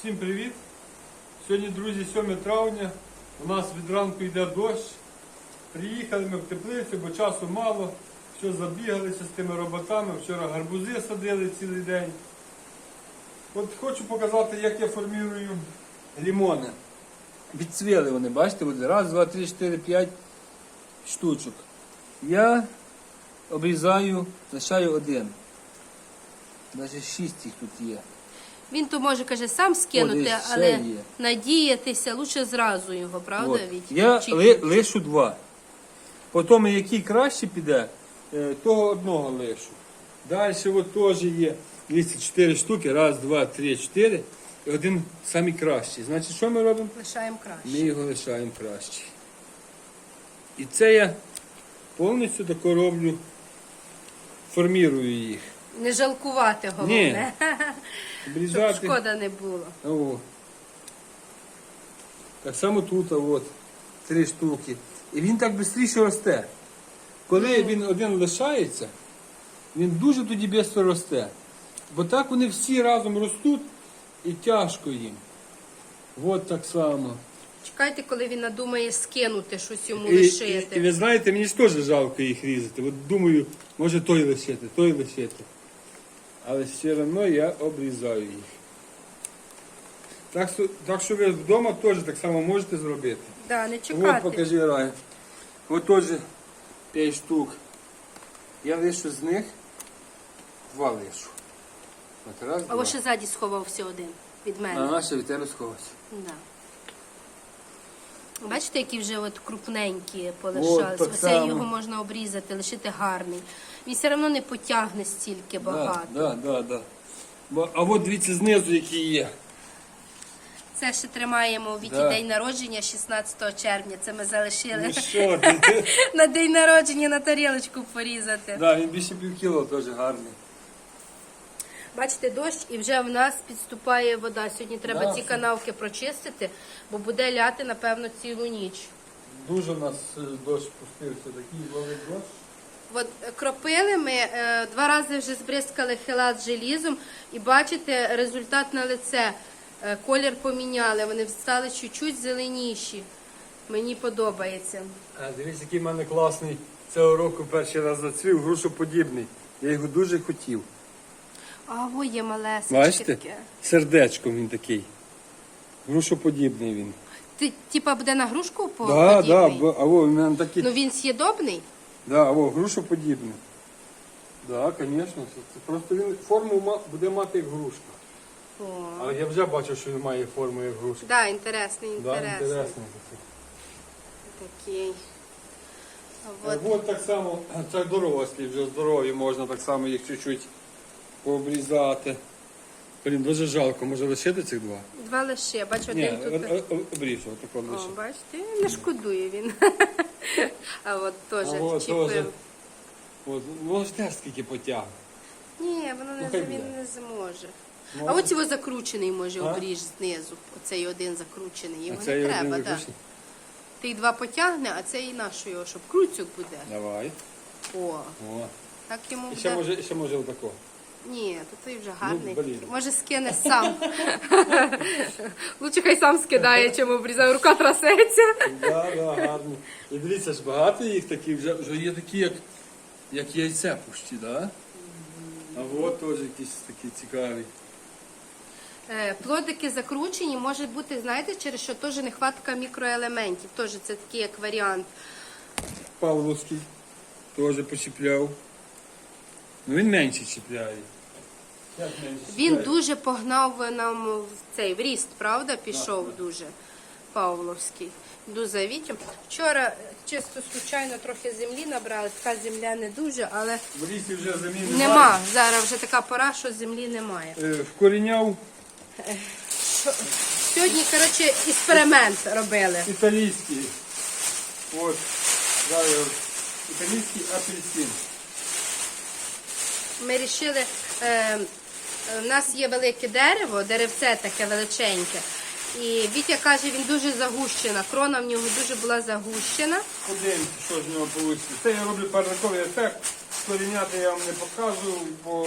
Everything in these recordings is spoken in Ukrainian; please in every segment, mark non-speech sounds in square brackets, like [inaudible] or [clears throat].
Всім привіт! Сьогодні, друзі, 7 травня. У нас від ранку йде дощ. Приїхали ми в теплицю, бо часу мало. Все забігалися з тими роботами. Вчора гарбузи садили цілий день. От хочу показати, як я формірую лімони. Відцвіли вони, бачите, от раз, два, три, чотири, п'ять штучок. Я обрізаю, лишаю один. Навіть шість їх тут є. Він то може каже сам скинути, десь але є. надіятися лучше зразу його, правда? От. Віть? Я ли, лишу два. Потім, який краще піде, е, того одного лишу. Далі от теж є. Дивіться, штуки. Раз, два, три, чотири. І один самий кращий. Значить, що ми робимо? Лишаємо краще. Ми його лишаємо кращий. І це я повністю тако роблю, формірую їх. Не жалкувати головне. [laughs] Щоб Обрізати. шкода не було. О. Так само тут, а от, три штуки. І він так швидше росте. Коли він один лишається, він дуже тоді швидко росте. Бо так вони всі разом ростуть і тяжко їм. От так само. Чекайте, коли він надумає скинути щось йому І, і, лишити. і ви знаєте, мені ж теж жалко їх різати. От думаю, може той лишити, той лишити. Але все одно я обрізаю їх. Так, що- так що ви вдома теж так само можете зробити. Да, не От чекати. покажи рай. От теж 5 штук. Я лишу з них два лишу. От раз, А два. ось ще ззаді сховався один від мене. А наша від тебе сховався. Да. Бачите, які вже от крупненькі полишались. так Оце його можна обрізати, лишити гарний. Він все одно не потягне стільки багато. Да, да, да, да. А от дивіться знизу, які є. Це ще тримаємо від Да. день народження 16 червня. Це ми залишили Ну що ти? [laughs] на день народження на тарілочку порізати. Да, він більше пів кіло теж гарний. Бачите, дощ і вже в нас підступає вода. Сьогодні треба Да, ці це- канавки прочистити, бо буде ляти, напевно, цілу ніч. Дуже у нас е, дощ пустився, такий великий дощ. От е, кропили ми е, два рази вже збризкали хилат желізом, і бачите, результат на лице. Е, колір поміняли, вони стали чуть-чуть зеленіші. Мені подобається. А, дивіться, який в мене класний цього року перший раз зацвів, грушоподібний. Я його дуже хотів. А, ой, є малесечке Бачите? таке. Сердечком він такий. Грушоподібний він. Ти типа буде на грушку по да, да, а во, він мене такий. Ну він з'їдобний? Да, а во, грушоподібний. Да, звісно. Це, це просто він форму ма- буде мати як грушка. О, Але я вже бачив, що він має форму як грушка. да, інтересний, Да, інтересний. інтересно. Такий. А От. От. от так само, [clears throat] це дорослі, вже здорові, можна так само їх чуть-чуть пообрізати. Блін, дуже жалко, може лишити цих два? Два лише, бач, Ні, один тут. о- о- обріж, отако О, лише. бачите, не шкодує він. [laughs] А от теж от теж. вчепив. От, воно ж теж скільки потягне. Ні, воно не, Ну, хай він буде. не зможе. Ну, А от його закручений може А? обріж знизу. Оцей один закручений. Його не треба, так. закручений? Ти два потягне, а цей нашого, його, щоб круцюк буде. Давай. О, О. так йому І ще буде. може, ще може отако. Ні, то той вже гарний. Ну, блін. Може скине сам. Лучше хай сам скидає, чим обрізає, рука трасеться. Да, да, гарно. І дивіться ж, багато їх таких, вже, вже є такі, як, як яйця пущі, да? А от теж якісь такі цікаві. Е, Плодики закручені, може бути, знаєте, через що теж нехватка мікроелементів. Теж це такий як варіант. Павловський теж почіпляв. Ну він менше чіпляє. Як менше Він чіпляє? дуже погнав нам в цей в ріст, правда? Пішов дуже Павловський. Йду за. Вчора чисто случайно трохи землі набрали. Така земля не дуже, але В лісі вже заміни нема. Зараз вже така пора, що землі немає. Е, Вкоріняв Сьогодні, коротше, експеримент робили. італійський. От, зараз італійський апельсин. Ми вирішили, е, е, у нас є велике дерево, деревце таке величеньке. І Вітя каже, він дуже загущена. Крона в нього дуже була загущена. Подивимося, що з нього вийде. Це я роблю парниковий ефект. Коріняти я вам не покажу, бо,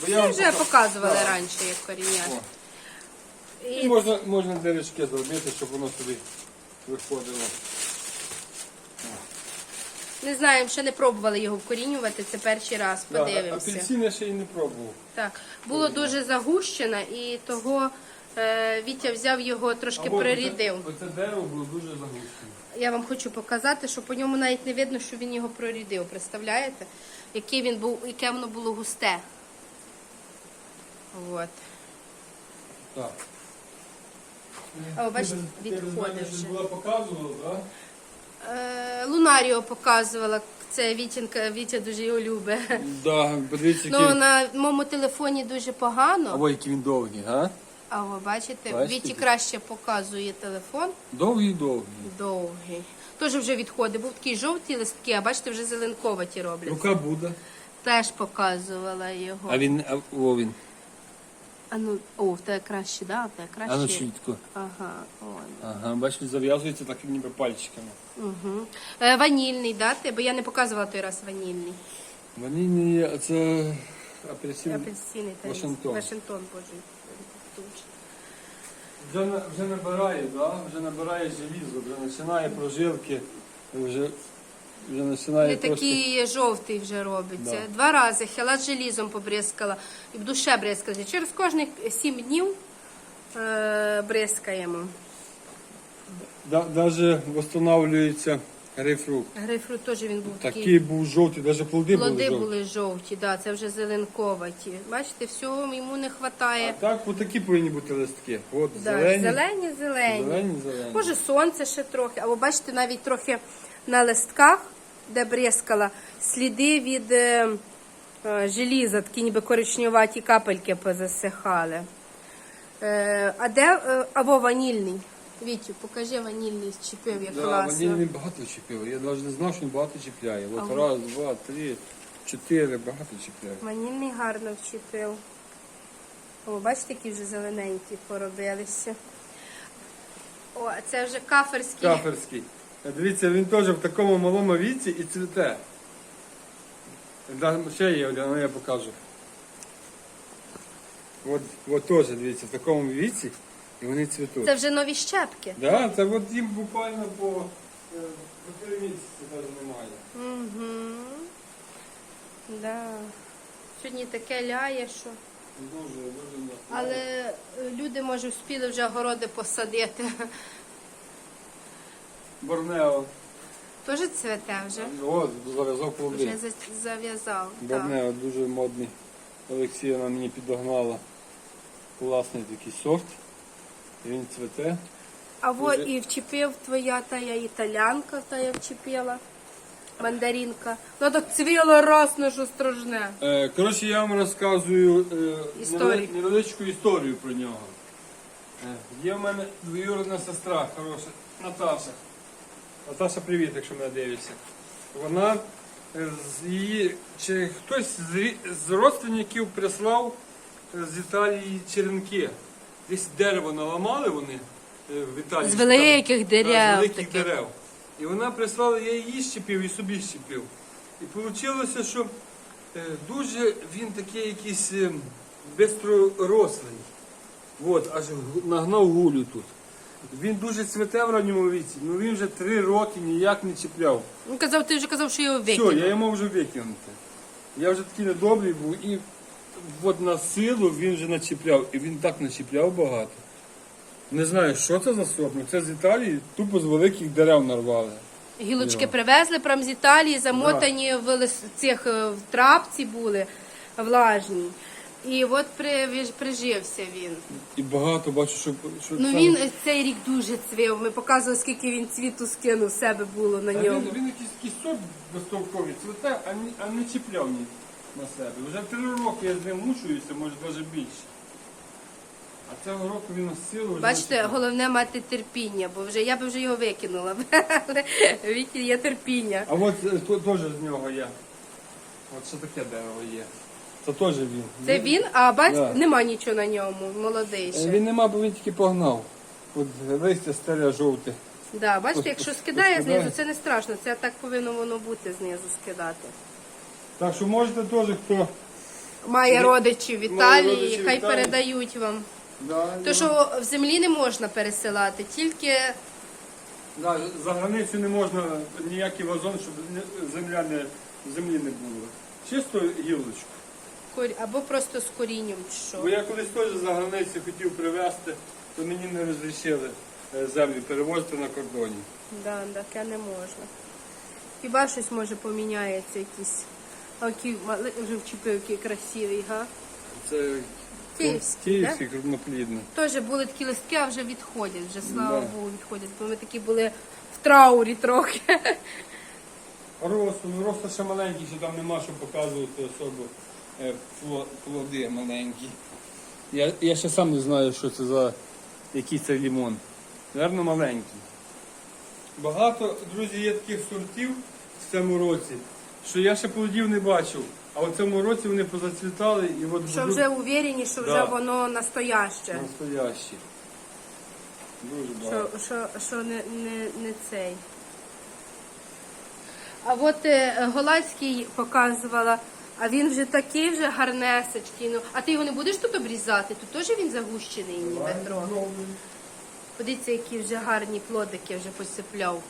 бо я Ми вам вже пока- показували Да. раніше, як коріння. О. І І можна, можна дирочки зробити, щоб воно собі виходило. Не знаємо, ще не пробували його вкорінювати. Це перший раз. Подивимося. апельсини ще й не пробував. Так, було дуже загущено, і того е, Вітя взяв його трошки Або прорідив. Оце, оце дерево було дуже загущене. Я вам хочу показати, що по ньому навіть не видно, що він його прорідив. Представляєте? Який він був, яке воно було густе. От. Так. А, бачите, відходить вже. була показувала, так? Е, Лунаріо показувала. Це Вітінка, Вітя дуже його любить. Да, подивіться, Ну, на моєму телефоні дуже погано. Або який він довгий, га? А ви бачите, Бачите? Віті краще показує телефон. Довгий довгий. Довгий. Теж вже відходить. Був такий жовті листки, а бачите, вже зеленковаті роблять. Рука буде. Теж показувала його. А він, а, о він. А ну, о, в тебе краще, да? В тебе краще. А ну чітко. Ага, он. Ага, бачиш, зав'язується так ніби пальчиками. Угу. Е, ванільний, да? ти? Бо я не показувала той раз ванільний. Ванільний, а це апельсин. Апельсиний та Вашингтон. Вашингтон, боже. Вже, на- вже набирає, да? вже набирає желізо, вже починає прожилки, вже, вже починає Не трошки... такий жовтий вже робиться. Да. Два рази хелат желізом побризкала і в душе бризкала. Через кожних сім днів е, бризкаємо. Да, даже встановлюється грейпфрут. Грейпфрут теж він був такий. Такий був жовтий, навіть плоди були Плоди жовті. були жовті, да, це вже зеленковаті. Бачите, всього йому не А вистачає. так, отакі повинні бути листки. От, Да, зелені, зелені, зелені. зелені, зелені. Може сонце ще трохи, або бачите, навіть трохи на листках, де бризкала, сліди від е, е, желіза, такі ніби коричневаті капельки позасихали. Е, а де, е, або ванільний. Вітю, покажи ванільний чіпив, як Да, класно. ванільний багато чіпив. Я навіть не знав, що він багато чіпляє. От Ага. раз, два, три, чотири, багато чіпляє. Ванільний гарно вчепив. О, бачите, які вже зелененькі поробилися. О, а це вже каферський. Каферський. Е, Дивіться, він теж в такому малому віці і цвіте. Ще є, один, ну я покажу. От, от теж, дивіться, в такому віці і вони цвітуть. Це вже нові щепки. Да, це от їм буквально по, е, три місяці навіть немає. Угу. Да. Сьогодні таке ляє, що. Дуже, дуже. Але е, люди, може, встигли вже городи посадити. Борнео. Теж цвете вже. От, зав'язав плоди. Вже за- зав'язав. Так. Борнео дуже модний. Олексіївна мені підогнала класний такий сорт. Він цвете. А во Дуже- і вчепив твоя тая італянка, та я вчепила. Мандаринка. Ну так цвіло раз на що страшне. Е, коротше, я вам розказую е, Історію. невели- невеличку історію про нього. Е, є в мене двоюродна сестра хороша, Наташа. Наташа, привіт, якщо мене дивишся. Вона е, з її, чи хтось з, з родственників прислав е, з Італії черенки. Десь дерево наламали вони е, в Італії. З великих дерев з великих таких. дерев. І вона прислала, я її щепив і собі щепив. І вийшло, що дуже він такий якийсь бистророслий. От, аж нагнав гулю тут. Він дуже цвете в ранньому віці, ну він вже три роки ніяк не чіпляв. Він казав, ти вже казав, що його Все, викинув. я йому вже викинути. Я вже такий недобрий був і от на силу він вже начіпляв. І він так начіпляв багато. Не знаю, що це за сорт, ну це з Італії тупо з великих дерев нарвали. Гілочки Йо. привезли прям з Італії, замотані в лис- цих е, в трапці були влажні. І от при, прижився він. І багато бачу, що, що Ну саме- він цей рік дуже цвів. Ми показували, скільки він цвіту скинув себе було на А ньому. він, він якийсь сорт безтолковий, цвете, а не, а не чіпляв ні на себе. Вже три роки я з ним мучуюся, може навіть більше. А цього року він силу вже Бачите, начіпляв. головне мати терпіння, бо вже я би вже його викинула. [laughs] Але Віті є терпіння. А от е, то- теж з нього є. От що таке дерево є. Це теж він. Це він, а бачите, Да. нема нічого на ньому, молодий Е, ще. Він нема, бо він тільки погнав. От листя старе жовте. Да, бачите, якщо скидає знизу, це не страшно. Це так повинно воно бути знизу скидати. Так що можете теж, хто Має родичів в Має Італії, родичів в хай Італії. передають вам. Да, То, його- що в землі не можна пересилати, тільки Да, за границю не можна ніякий вазон, щоб не- земля не, землі не було. Чисто гілочку. Корі- або просто з корінням. чи Що. Бо я колись теж за границю хотів привезти, то мені не розрішили е, землю перевозити на кордоні. Да, таке не можна. Хіба щось може поміняється якийсь. А який мали- вже вчепив, який га? Це Київський, київський крупноплідний. Теж були такі листки, а вже відходять, вже слава Да. Богу, відходять. Бо ми такі були в траурі трохи. Росту, ну росту ще маленький, що там нема що показувати пло- плоди маленькі. Я, я ще сам не знаю, що це за який це лімон. Наверно, маленький. Багато, друзі, є таких сортів в цьому році, що я ще плодів не бачив. А в цьому році вони позацвітали і от Що будуть вже уверені, що вже Да. воно настояще. настоящі. Дуже багато. Що, що, що не, не, не цей. А от е, Голландський показувала, а він вже такий вже гарнесечкий. Ну, а ти його не будеш тут обрізати? Тут теж він загущений ніби трохи. Подивіться, які вже гарні плодики вже посипляв.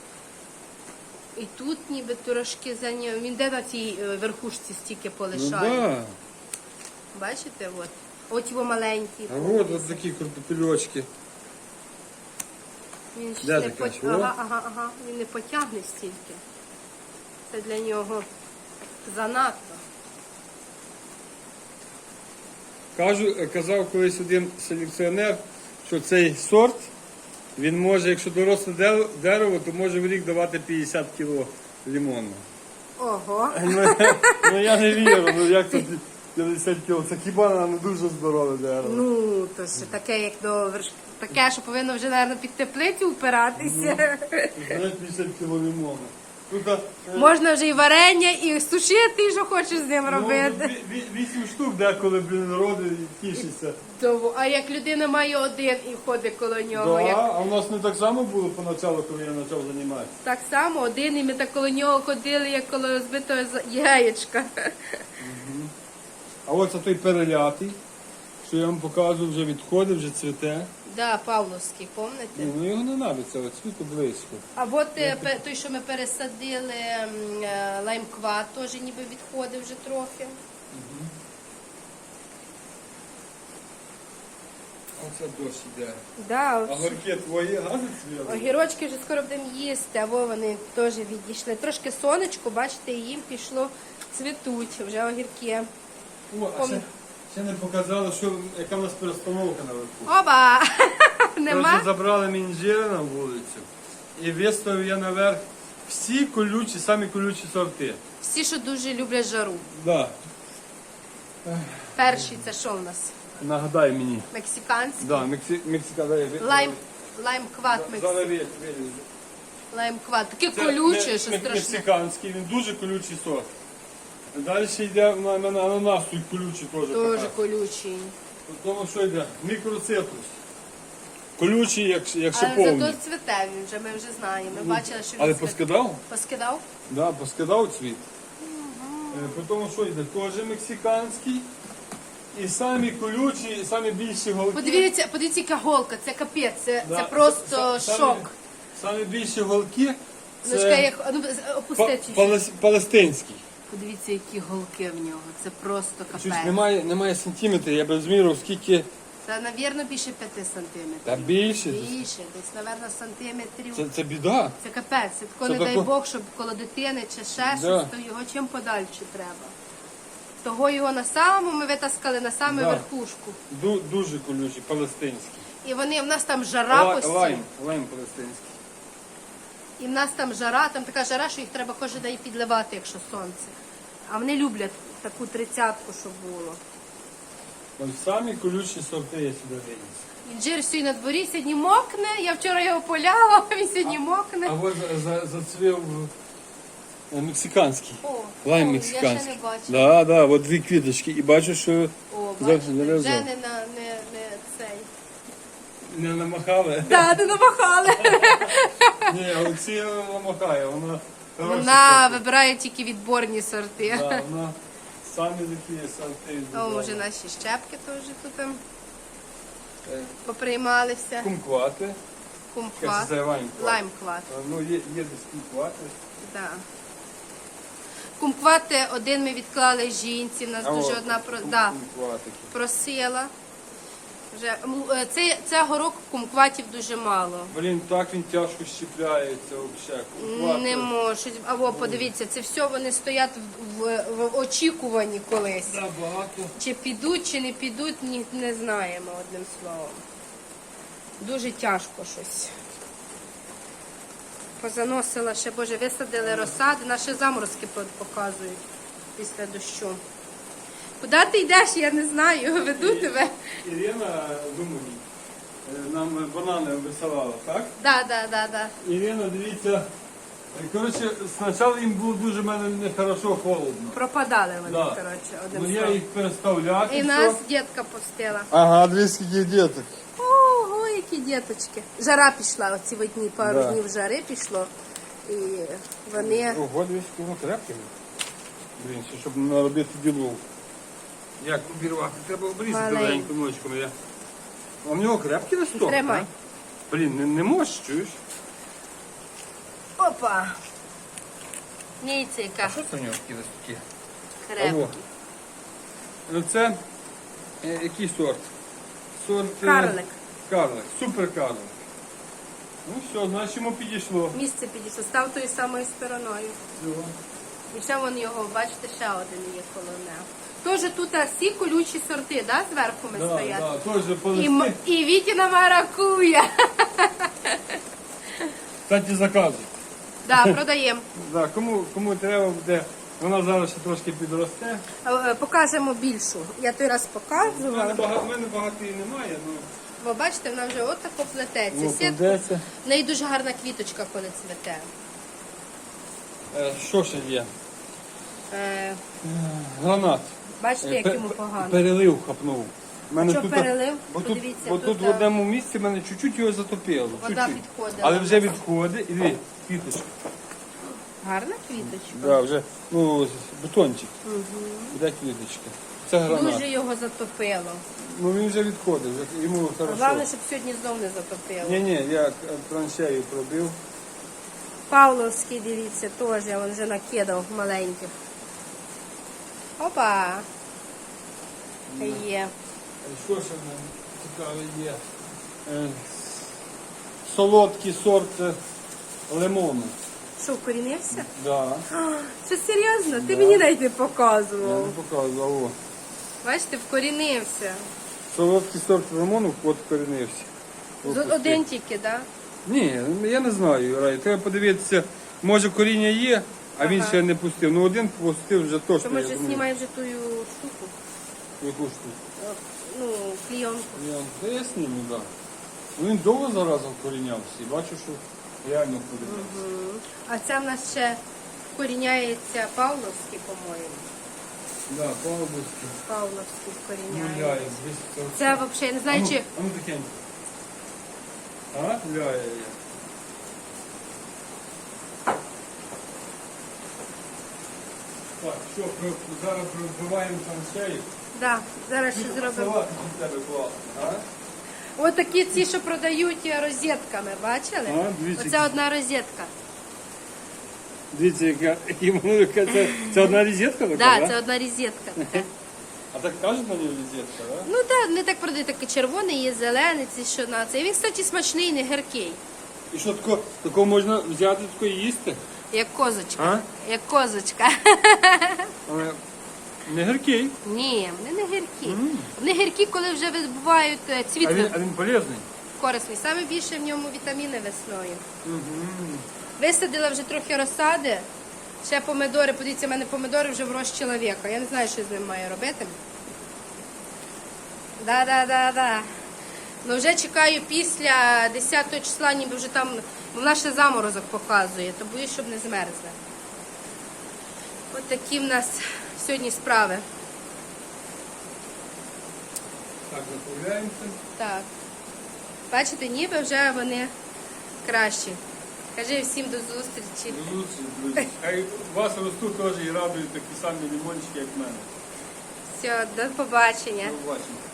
І тут ніби трошки за нього. Він де на цій е, верхушці стільки Ну полишає. да. Бачите, от. От його маленький. А от от такі картопельочки. Він Де не пот... О. ага, ага, ага. Він не потягне стільки. Це для нього занадто. Кажу, казав колись один селекціонер, що цей сорт, він може, якщо доросле дерево, то може в рік давати 50 кіло лимону. Ого. Ну, ну я не вірю, ну як це 50 кіло? Це хіба не дуже здорове дерево. Ну, то ж таке, як до верш... таке, що повинно вже, мабуть, під теплицю впиратися. Знаєш, 50 кіло лимону. Тут е, Можна вже і варення, і сушити, і що хочеш з ним ну, робити. ві- вісім штук деколи блін, народу і тішиться. То, а як людина має один і ходить коло нього, Да, як а у нас не так само було поначалу, коли я почав займатися. так само один, і ми так коло нього ходили, як коло збитого яєчка. А от це той перелятий, що я вам показував, вже відходить, вже цвіте. Да, Павловський? Ні, ну його не нравиться, от світу близько. А от е, пе- той, що ми пересадили м, е, лаймкват, теж ніби відходив вже трохи. Оце дощ іде. Да, А горки твої гази цвіли? огірочки вже скоро будемо їсти, або вони теж відійшли. Трошки сонечко, бачите, і їм пішло цвітуть вже огірки. О, а ще, ще не показали, що, яка в нас перестановка наверху. Оба! [laughs] Коротше, Нема? забрали мінжери на вулицю і виставив я наверх всі колючі, самі колючі сорти. Всі, що дуже люблять жару. Да. Перший це що в нас? Нагадай мені. Мексиканський. Да, Мексі... Мексика, дай, ви- Лайм, лаймкват, Зараз мекс... виліз, виліз. лаймкват. Таке Це колюче, ме- що ме- страшне. Мексиканський, він дуже колючий сорт. Далі йде на, на ананас, тут колючий теж. Дуже така. колючий. Тому що йде? Мікроцитрус. Колючий, як, як Але зато цвіте він вже, ми вже знаємо. Ми бачили, що він Але цвіте. поскидав? Поскидав? Да, поскидав цвіт. Е, Потім що йде? Теж мексиканський. І самі колючі, і самі більші голки. Подивіться, подивіться, яка голка, це капець, це, Да, це просто са- самі- шок. Самі більші голки. Ну, Це як, а ну, па- опустити. палес- палестинський. Подивіться, які голки в нього. Це просто капець. немає, немає сантиметрів, я без міру, скільки. Це, навірно, більше 5 сантиметрів. Та більше. Більше, десь, напевно, сантиметрів. Це, це біда. Це капець. Це тако, Це не дай тако- Бог, щоб коло дитини чи ще Да. щось, то його чим подальше треба. Того його на самому ми витаскали на саму Да. верхушку. Ду- дуже колючий, палестинський. І вони в нас там жара Ла- постійно. Лайм, лайм палестинський. І в нас там жара, там така жара, що їх треба кожен день підливати, якщо сонце. А вони люблять таку тридцятку, щоб було. От самі колючі сорти я сюди виніс. Інжир сьогодні на дворі сьогодні мокне. Я вчора його поляла, а [laughs] він сьогодні мокне. А ось за, за, зацвів е, мексиканський. О, Лайм о, мексиканський. Я ще не бачила. Да, да, от дві квіточки. І бачу, що О, бачите, вже зав'язав. не, на, не, не. Не намахали. Да, не намахали. [laughs] Ні, Олексія намахає, вона Вона вибирає тільки відборні сорти. Да, вона самі такі сорти. О, може наші щепки теж тут. там. Е, поприймалися. Кумквати. Кумкват. лаймкват? Е, Ну, є, є десь кумквати. Да. Кумквати один ми відклали жінці. У нас А дуже от, одна кум- да, просила. Вже, е, це, цього року кумкватів дуже мало. Блін, так він тяжко щепляється взагалі. Кумквати. Не можуть. Або подивіться, це все вони стоять в, в, в очікуванні колись. Да, багато. Чи підуть, чи не підуть, ні, не знаємо одним словом. Дуже тяжко щось. Позаносила ще, боже, висадили розсади, наші заморозки показують після дощу. Куди ти йдеш, я не знаю. Веду тебе. Ірина Думані нам банани висилала, так? Да, да, да, да. Ірина, дивіться. е, Коротше, спочатку їм було дуже мене нехорошо холодно. Пропадали вони, Да. коротше, одним Ну я словом. їх переставляти. І нас дітка пустила. Ага, дві скільки діток. Ого, які діточки. Жара пішла, оці в дні пару Да. днів жари пішло. І вони. Ого, дві скільки крепке. Блін, ще щоб не наробити ділу. Як обірвати? Треба обрізати Маленькі. легенько ночком. Я... А в нього крепкий листок? Тримай. а? Блін, не, не можеш, чуєш? Опа! Ніця яка Що це в нього такі листки? крепкі. Ну це е, який сорт? Сорт е, Карлик. Карлик, супер карлик. Ну все, значить йому підійшло. Місце підійшло, став тою самою стороною. І ще вон його, бачите, ще один є коло нього. Тоже тут всі колючі сорти, да, зверху ми Да, стоять. да, по І, м- листи. і Вітіна маракуя. Кстати, заказуй. Да, продаємо. Да, кому, кому треба буде, вона зараз ще трошки підросте. Е, е, Покажемо більшу. Я той раз У мене показувала. багато, в мене багато і немає, ну Ви бачите, вона вже отако плететься. ну, Сітку. В неї дуже гарна квіточка, коли цвете. Е, Що ще є? Е, Гранат. Бачите, Е, як йому погано. Перелив хапнув. Мене Що перелив? Бо тут, Подивіться, бо тут, тут в а, одному місці мене чуть-чуть його затопило. Вода чуть-чуть. підходила. Але вже відходить. І диви, квіточка. Гарна квіточка. Да, вже, ну, бутончик. Буде квіточка. Це гранат. Дуже його затопило. Ну він вже відходить, вже йому хорошо. Головне, щоб сьогодні знов не затопило. Ні, ні, я е, траншею пробив. Павловський, дивіться, теж він вже накидав маленьких. Опа! Є. Що ще мене цікаве є? Е, Солодкий сорт е, лимону. Що, вкорінився? Да. Це серйозно? Ти мені навіть не Я показував. не показував. О. Бачите, вкорінився. Солодкий сорт лимону от корінився. З один тільки, так? Ні, я не знаю, Рай. Треба подивитися. Може коріння є, а він ще не пустив. Ну один пустив вже точно. То ми я вже думаю. знімаємо вже ту штуку, Яку штуку? е, ну, клійонку. Я, та я сніму, так. Да. Ну, Він довго заразом корінявся і бачу, що реально корінявся. А це в нас ще вкоріняється Павловський, по-моєму. Да, Павловський. Павловський вкоріняється. Гуляє, звісно. Це взагалі, я не знаю, чи А ну тихенько. А? Гуляє. Так, що, про- зараз пробиваємо траншею. да, зараз ще зробимо. Салат від тебе класно, а? Ось такі ці, що продають е, розетками, бачили? А, дивіться. Оце одна розетка. Дивіться, яка, які яка це, це одна розетка така, Так, да? це одна розетка. така. А так кажуть на ній розетка, да? Ну так, не так продають, такий червоний, є зелений, ці що на це. І він, кстати, смачний, не гіркий. І що тако, такого можна взяти тако і їсти? Як козочка. А? Як козочка. Але не гіркий. Ні, вони не гіркі. Вони гіркі, коли вже відбувають е, цвіт А він, а він полезний. корисний. Саме більше в ньому вітаміни весною. Висадила вже трохи розсади. Ще помидори, подивіться, в мене помидори вже в рост чоловіка. Я не знаю, що з ним маю робити. Да, да, да, да. Ну вже чекаю після 10 числа, ніби вже там, бо вона ще заморозок показує, то боюсь, щоб не змерзли. От такі в нас сьогодні справи. Так, заправляємося. Так. Бачите, ніби вже вони кращі. Кажи всім до зустрічі. До зустрічі, друзі. Хай вас ростуть теж і радують такі самі лимончики, як в мене. Все, до побачення. До побачення.